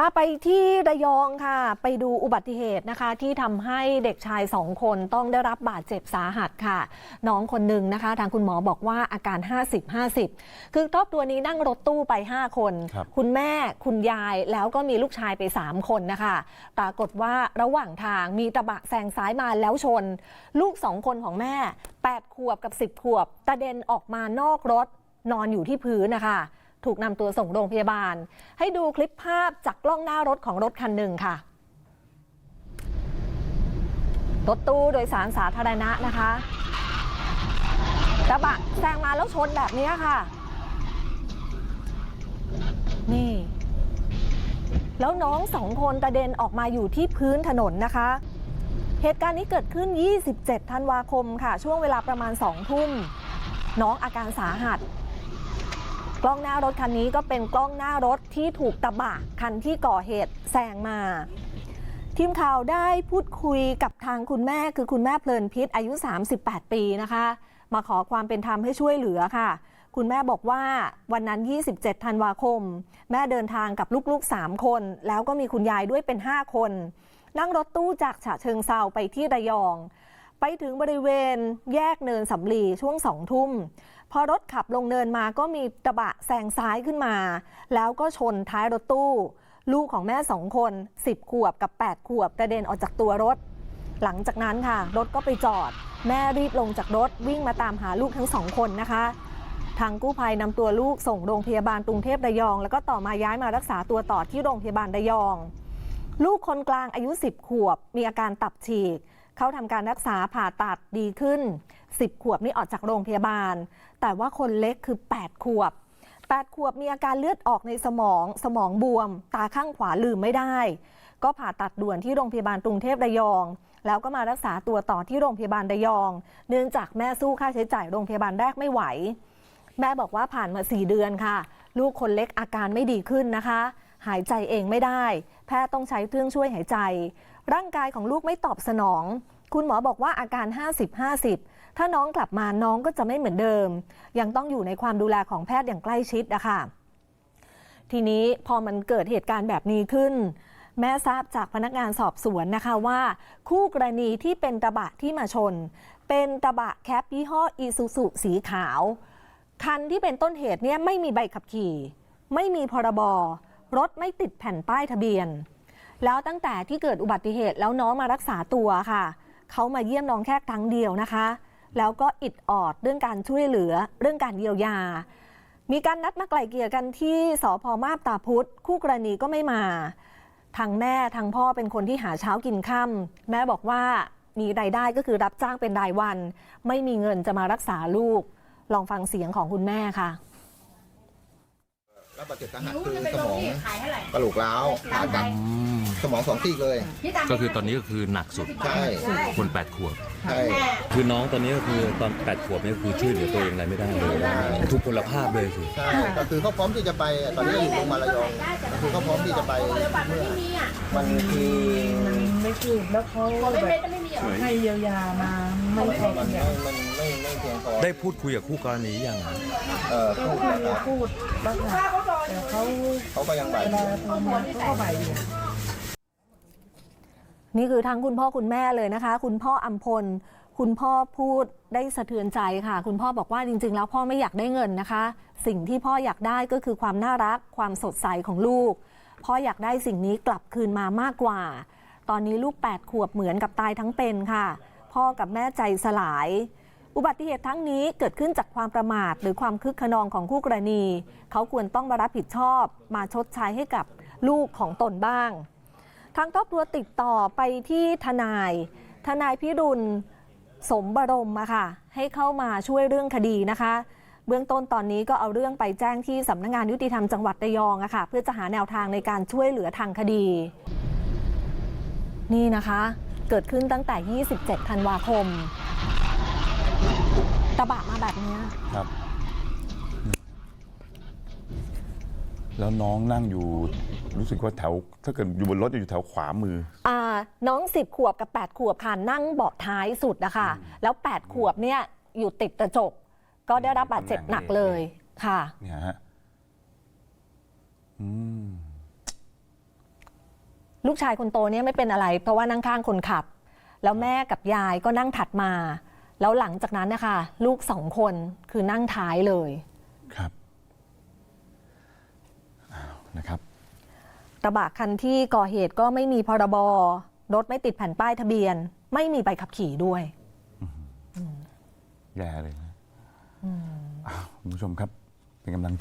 พาไปที่ระยองค่ะ ไปดูอุบัติเหตุนะคะ ที่ทำให้เด็กชายสองคนต้องได้รับบาดเจ็บสาหัสค่ะ น้องคนหนึ่งนะคะ ทางคุณหมอบอกว่าอาการ 50-50 คือครอบครัวนี้นั่งรถตู้ไป 5 คน ครับ คุณแม่คุณยายแล้วก็มีลูกชายไป 3 คนนะคะ ปรากฏว่าระหว่างทางมีกระบะแซงซ้ายมาแล้วชน ลูกสองคนของแม่ 8 ขวบกับ 10 ขวบกระเด็นออกมานอกรถนอนอยู่ที่พื้นนะคะ ถูกนำตัวส่งโรงพยาบาล ให้ดูคลิปภาพจากกล้องหน้ารถของรถคันหนึ่งค่ะ รถตู้โดยสารสาธารณะนะคะกระบะแซงมาแล้วชนแบบนี้ค่ะ นี่ แล้วน้องสองคนกระเด็นออกมาอยู่ที่พื้นถนนนะคะ เหตุการณ์นี้เกิดขึ้น 27 ธันวาคมค่ะ ช่วงเวลาประมาณ 2 ทุ่ม น้องอาการสาหัส กล้องหน้ารถคันนี้ก็เป็นกล้องหน้ารถที่ถูกกระบะคันที่ก่อเหตุแซงมา ทีมข่าวได้พูดคุยกับทางคุณแม่คือคุณแม่เพลินพิษอายุ 38 ปีนะคะ มาขอความเป็นธรรมให้ช่วยเหลือค่ะ คุณแม่บอกว่าวันนั้น 27 ธันวาคม แม่เดินทางกับลูกๆ 3 คน แล้วก็มีคุณยายด้วยเป็น 5 คน นั่งรถตู้จากฉะเชิงเซาไปที่ระยอง ไปถึงบริเวณแยกเนินสำลีช่วงสองทุ่ม พอรถขับลงเนินมาก็มีกระบะแซงซ้ายขึ้นมา แล้วก็ชนท้ายรถตู้ ลูกของแม่สองคน 10 ขวบกับ 8 ขวบกระเด็นออกจากตัวรถ หลังจากนั้นค่ะ รถก็ไปจอด แม่รีบลงจากรถวิ่งมาตามหาลูกทั้งสองคนนะคะ ทางกู้ภัยนำตัวลูกส่งโรงพยาบาลกรุงเทพระยอง แล้วก็ต่อมาย้ายมารักษาตัวต่อที่โรงพยาบาลระยอง ลูกคนกลางอายุ 10 ขวบ มีอาการตับฉีก เขาทำการรักษาผ่าตัดดีขึ้น 10 ขวบนี่ออกจากโรงพยาบาล แต่ว่าคนเล็กคือ 8 ขวบ 8 ขวบมีอาการเลือดออกในสมองสมองบวม ตาข้างขวาลืมไม่ได้ ก็ผ่าตัดด่วนที่โรงพยาบาลกรุงเทพระยอง แล้วก็มารักษาตัวต่อที่โรงพยาบาลระยอง เนื่องจากแม่สู้ค่าใช้จ่ายโรงพยาบาลแรกไม่ไหว แม่บอกว่าผ่านมา 4 เดือนค่ะ ลูกคนเล็กอาการไม่ดีขึ้นนะคะ หายใจเองไม่ได้ แพทย์ต้องใช้เครื่องช่วยหายใจ ร่างกายของลูกไม่ตอบสนอง คุณหมอบอกว่าอาการ 50-50 ถ้าน้องกลับมาน้องก็จะไม่เหมือนเดิม ยังต้องอยู่ในความดูแลของแพทย์อย่างใกล้ชิดนะคะทีนี้พอมันเกิดเหตุการณ์แบบนี้ขึ้น แม่ทราบจากพนักงานสอบสวนนะคะว่า คู่กรณีที่เป็นกระบะที่มาชน เป็นกระบะแคปยี่ห้ออีซูซุสีขาว คันที่เป็นต้นเหตุเนี่ยไม่มีใบขับขี่ ไม่มีพรบร รถไม่ติดแผ่นป้ายทะเบียน แล้วตั้งแต่ที่เกิดอุบัติเหตุแล้วน้องมารักษาตัวค่ะ เขามาเยี่ยมน้องแค่ครั้งเดียวนะคะ แล้วก็อิดออดเรื่องการช่วยเหลือเรื่องการเยียวยา มีการนัดมาไกล่เกลี่ยกันที่สพมาบตาพุธคู่กรณีก็ไม่มาทางแม่ทางพ่อเป็นคนที่หาเช้ากินค่ำแม่บอกว่ามีรายได้ก็คือรับจ้างเป็นรายวัน ไม่มีเงินจะมารักษาลูก ลองฟังเสียงของคุณแม่ค่ะ รับบาดเจ็บสาหัสรู้คือจะไปสลมงองที่ขายเท่าไหร่กระโหลกร้าวผ่าตัดสมองสองซีกเลยพี่ตามก็คือตอนนี้ก็คือหนักสุดใช่ คนแปดขวบ ใช่ คือน้องตอนนี้ก็คือตอนแปดขวบนี่คือช่วยเหลือตัวเองอะไรไม่ได้เลยทุกพลภาพเลยสิใช่ก็คือเขาพร้อมที่จะไปตอนนี้อยู่โรงพยาบาลระยองก็คือเขาพร้อมที่จะไปเบอร์บัตรมันไม่มีอะมันคือมันไม่คืบแล้วเขาของแบเล็บกๆก็ไม่มีเหรอให้เยียวยามาไม่พอมันเพียไม่งมันไม่ไม่เพียงพอได้พูดคุยกับคู่กรณียังเออก็เขาคุยพูดบ้างค่ะ แต่เขาเขาก็ยังไหวเวลาโทรมาเขาก็ไหวอยู่ นี่คือทั้งคุณพ่อคุณแม่เลยนะคะ คุณพ่ออัมพล คุณพ่อพูดได้สะเทือนใจค่ะ คุณพ่อบอกว่าจริง ๆ แล้วพ่อไม่อยากได้เงินนะคะ สิ่งที่พ่ออยากได้ก็คือความน่ารักความสดใสของลูก พ่ออยากได้สิ่งนี้กลับคืนมามากกว่า ตอนนี้ลูก 8 ขวบเหมือนกับตายทั้งเป็นค่ะ พ่อกับแม่ใจสลาย อุบัติเหตุทั้งนี้เกิดขึ้นจากความประมาท หรือความคึกขนองของคู่กรณี เขาควรต้องมารับผิดชอบ มาชดใช้ให้กับลูกของตนบ้าง ทางครอบครัวติดต่อไปที่ทนาย ทนายพิรุณสมบรมอะค่ะ ให้เข้ามาช่วยเรื่องคดีนะคะ เบื้องต้นตอนนี้ก็เอาเรื่องไปแจ้งที่สำนักงานยุติธรรมจังหวัดระยองอะค่ะ เพื่อจะหาแนวทางในการช่วยเหลือทางคดี นี่นะคะ เกิดขึ้นตั้งแต่ 27 ธันวาคม กระบะมาแบบเนี้ยครับ แล้วน้องนั่งอยู่รู้สึกว่าแถว ถ้าเกิดอยู่บนรถจะอยู่แถวขวามือ อ่าน้อง10ขวบกับ 8 ขวบค่ะนั่งเบาะท้ายสุดนะคะแล้ว 8 ขวบเนี่ยอยู่ติดกระจก ก็ได้รับบาดเจ็บหนักเลยค่ะ เนี่ยฮะอืมลูกชายคนโตเนี่ยไม่เป็นอะไร เพราะว่านั่งข้างคนขับ แล้วแม่กับยายก็นั่งถัดมา แล้วหลังจากนั้นนะคะ ลูกสองคนคือนั่งท้ายเลยครับอ้าวนะครับกระบะคันที่ก่อเหตุก็ไม่มีพรบรถไม่ติดแผ่นป้ายทะเบียน ไม่มีใบขับขี่ด้วยแย่เลยนะอ้าวคุณผู้ชมครับ เป็นกำลังใจ